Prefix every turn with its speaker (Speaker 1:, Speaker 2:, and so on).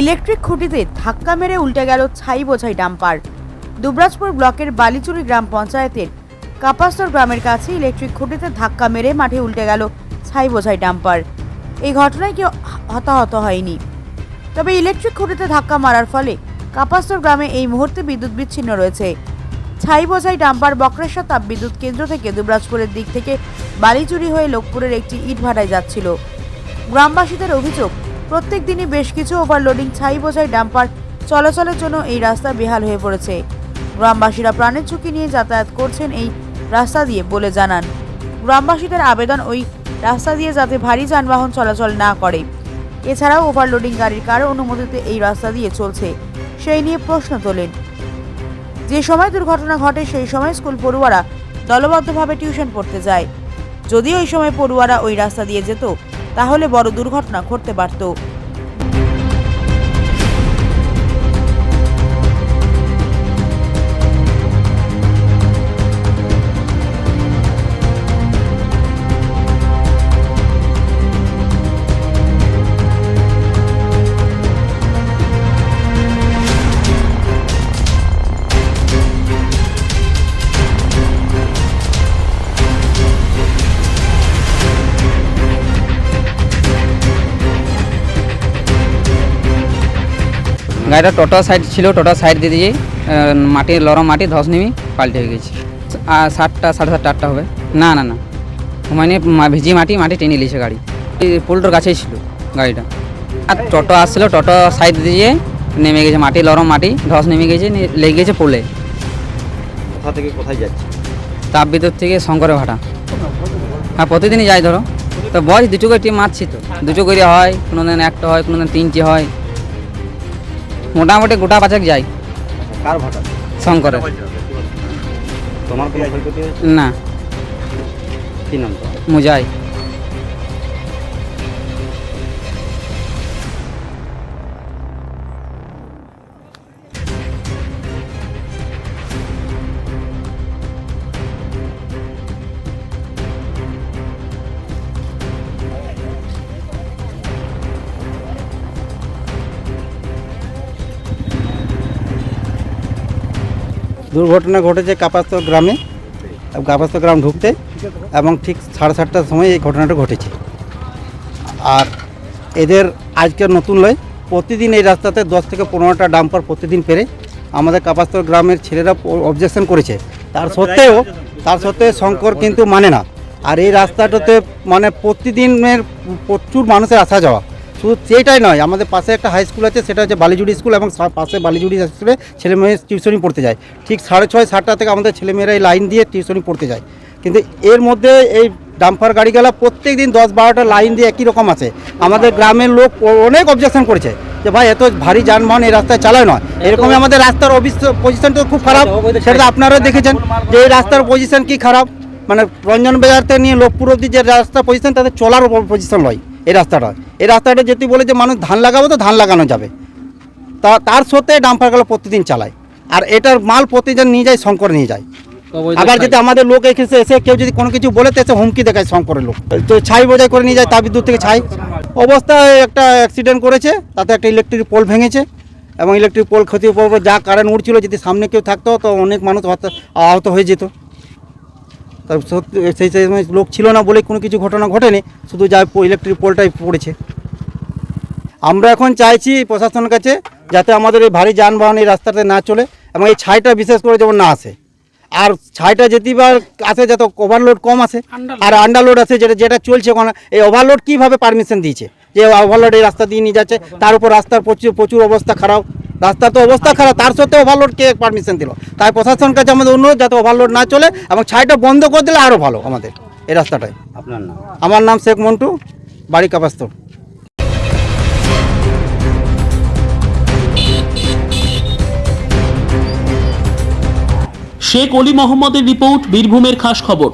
Speaker 1: Electric খুঁটিতে ধাক্কা মেরে উল্টে গেল ছাই বোঝাই ডাম্পার। দুবরাজপুর ব্লকের বালিচুরি গ্রাম পঞ্চায়েতের কাপাস্তর গ্রামের কাছে ইলেকট্রিক খুঁটিতে ধাক্কা মেরে মাঠে উল্টে গেল ছাই বোঝাই ডাম্পার। এই ঘটনায় কেউ হতাহত হয়নি। তবে ইলেকট্রিক খুঁটিতে ধাক্কা মারার ফলে কাপাস্তর গ্রামে এই মুহূর্তে বিদ্যুৎ বিচ্ছিন্ন রয়েছে। ছাই বোঝাই ডাম্পার বক্রেশ্বর তাপবিদ্যুৎ কেন্দ্র থেকে দুবরাজপুরের দিক থেকে বালিচুরি হয়ে লোকপুরের একটি ইট ভাটায় যাচ্ছিল। গ্রামবাসীদের অভিযোগ প্রত্যেক দিনই বেশ কিছু ওভারলোডিং ছাই বোঝাই ডাম্পার চলাচলের জন্য এই রাস্তা বেহাল হয়ে পড়েছে। গ্রামবাসীরা প্রাণের ঝুঁকি নিয়ে যাতায়াত করছেন এই রাস্তা দিয়ে বলে জানান। গ্রামবাসীদের আবেদন ওই রাস্তা দিয়ে যাতে ভারী যানবাহন চলাচল না করে। এছাড়াও ওভারলোডিং গাড়ির কার অনুমতিতে এই রাস্তা দিয়ে চলছে, সেই নিয়ে প্রশ্ন তোলেন। যে সময় দুর্ঘটনা ঘটে সেই সময় স্কুল পড়ুয়ারা দলবদ্ধভাবে টিউশন পড়তে যায়। যদি ওই সময় পড়ুয়ারা ওই রাস্তা দিয়ে যেত তাহলে বড় দুর্ঘটনা ঘটতে পারত।
Speaker 2: গাড়িটা টোটো সাইড ছিল টোটো সাইড দিয়ে দিয়ে মাটি লরম মাটি ধস নেমে পাল্টে হয়ে গেছে। আর সাতটা সাড়ে সাতটা আটটা হবে। না না না। মানে ভিজি মাটি মাটি টেনে নিয়েছে গাড়ি। এই পুলটোর কাছেই ছিল গাড়িটা। আর টোটো আসছিল টোটো সাইড দিয়ে নেমে গেছে মাটি লরম মাটি ধস নেমে গেছে লেগে গেছে পোলে।
Speaker 3: কোথা থেকে কোথায় যাচ্ছে?
Speaker 2: তাপ বিদ্যুৎ থেকে শঙ্করে ভাটা। হ্যাঁ প্রতিদিনই যাই ধরো। তো বয়স দুটো করে টিম মারছি তো। দুটো করে হয় কোনো দিন একটা হয় কোনো দিন তিনটি হয়। মোটামুটি গোটা পাঁচেক যাই।
Speaker 3: কার ভাটা
Speaker 2: শঙ্করে
Speaker 3: তোমার কোনো ক্ষয়ক্ষতি হয়েছে?
Speaker 2: না।
Speaker 3: কি নাম তোমার?
Speaker 2: মুজাই।
Speaker 4: দুর্ঘটনা ঘটেছে কাপাস্তর গ্রামে কাপাস্তর গ্রাম ঢুকতে এবং ঠিক সাড়ে সাতটার সময় এই ঘটনাটা ঘটেছে। আর এদের আজকের নতুন লয়, প্রতিদিন এই রাস্তাতে দশ থেকে পনেরোটা ডাম্পার প্রতিদিন পেরে আমাদের কাপাস্তর গ্রামের ছেলেরা অবজেকশন করেছে। তার সত্ত্বেও তার সত্ত্বেও শঙ্কর কিন্তু মানে না। আর এই রাস্তাটাতে মানে প্রতিদিনের প্রচুর মানুষের আসা যাওয়া। শুধু সেইটাই নয়, আমাদের পাশে একটা হাই স্কুল আছে, সেটা হচ্ছে বালিজুড়ি স্কুল এবং পাশে বালিজুড়ি স্কুলে ছেলে মেয়ে টিউশনি পড়তে যায়। ঠিক সাড়ে ছয়, সাতটা থেকে আমাদের ছেলেমেয়েরা এই লাইন দিয়ে টিউশনি পড়তে যায়। কিন্তু এর মধ্যে এই ডাম্পার গাড়িগুলা প্রত্যেক দিন দশ বারোটা লাইন দিয়ে একই রকম আছে। আমাদের গ্রামের লোক অনেক অবজেকশন করেছে যে ভাই, এত ভারী যানবাহন এই রাস্তায় চালায় নয়। এরকমই আমাদের রাস্তার পজিশন তো খুব খারাপ। সেটা আপনারা দেখেছেন যে এই রাস্তার পজিশন কি খারাপ। মানে রঞ্জন বাজার থেকে নিয়ে লোকপুর অব্দি যে রাস্তার পজিশন তাদের চলার পজিশন নয় এই রাস্তাটা। এই রাস্তাটা যদি বলে যে মানুষ ধান লাগাবো তো ধান লাগানো যাবে। তা তার সত্ত্বে ডাম্পারগুলো প্রতিদিন চালায়। আর এটার মাল প্রতিদিন নিয়ে যায় শঙ্কর নিয়ে যায়। আবার যদি আমাদের লোক এসে এসে কেউ যদি কোনো কিছু বলে তো এসে হুমকি দেখায় শঙ্করের লোক। তো ছাই বোঝাই করে নিয়ে যায় তার বিদ্যুৎ থেকে ছাই। অবস্থায় একটা অ্যাক্সিডেন্ট করেছে তাতে একটা ইলেকট্রিক পোল ভেঙেছে এবং ইলেকট্রিক পোল ক্ষতির পর যা কারেন্ট উঠছিল যদি সামনে কেউ থাকতো তো অনেক মানুষ আহত হয়ে যেত। তার সেই সময় লোক ছিল না বলে কোনো কিছু ঘটনা ঘটেনি শুধু যা ইলেকট্রিক পোলটাই পড়েছে। আমরা এখন চাইছি প্রশাসনের কাছে যাতে আমাদের এই ভারী যানবাহন এই রাস্তাতে না চলে এবং এই ছাইটা বিশেষ করে যেমন না আসে। আর ছাইটা যেতিবার আসে যাতে ওভারলোড কম আসে আর আন্ডারলোড আছে যেটা যেটা চলছে ওখানে এই ওভারলোড কীভাবে পারমিশন দিয়েছে? যে ওভারলোড এই রাস্তা দিয়ে নিয়ে যাচ্ছে তার উপর রাস্তার প্রচুর প্রচুর অবস্থা খারাপ। রাস্তার তো অবস্থা খারাপ তার সত্ত্বেও ওভারলোড কে পারমিশন দিল? তাই প্রশাসনের কাছে আমাদের অনুরোধ যাতে ওভারলোড না চলে এবং ছাইটা বন্ধ করে দিলে আরও ভালো আমাদের এই রাস্তাটায়
Speaker 3: আপনার নাম?
Speaker 4: আমার নাম শেখ মন্টু বাড়ি কাপাস্তর।
Speaker 5: শেখ অলি মোহাম্মদের রিপোর্ট বীরভূমের খাস খবর।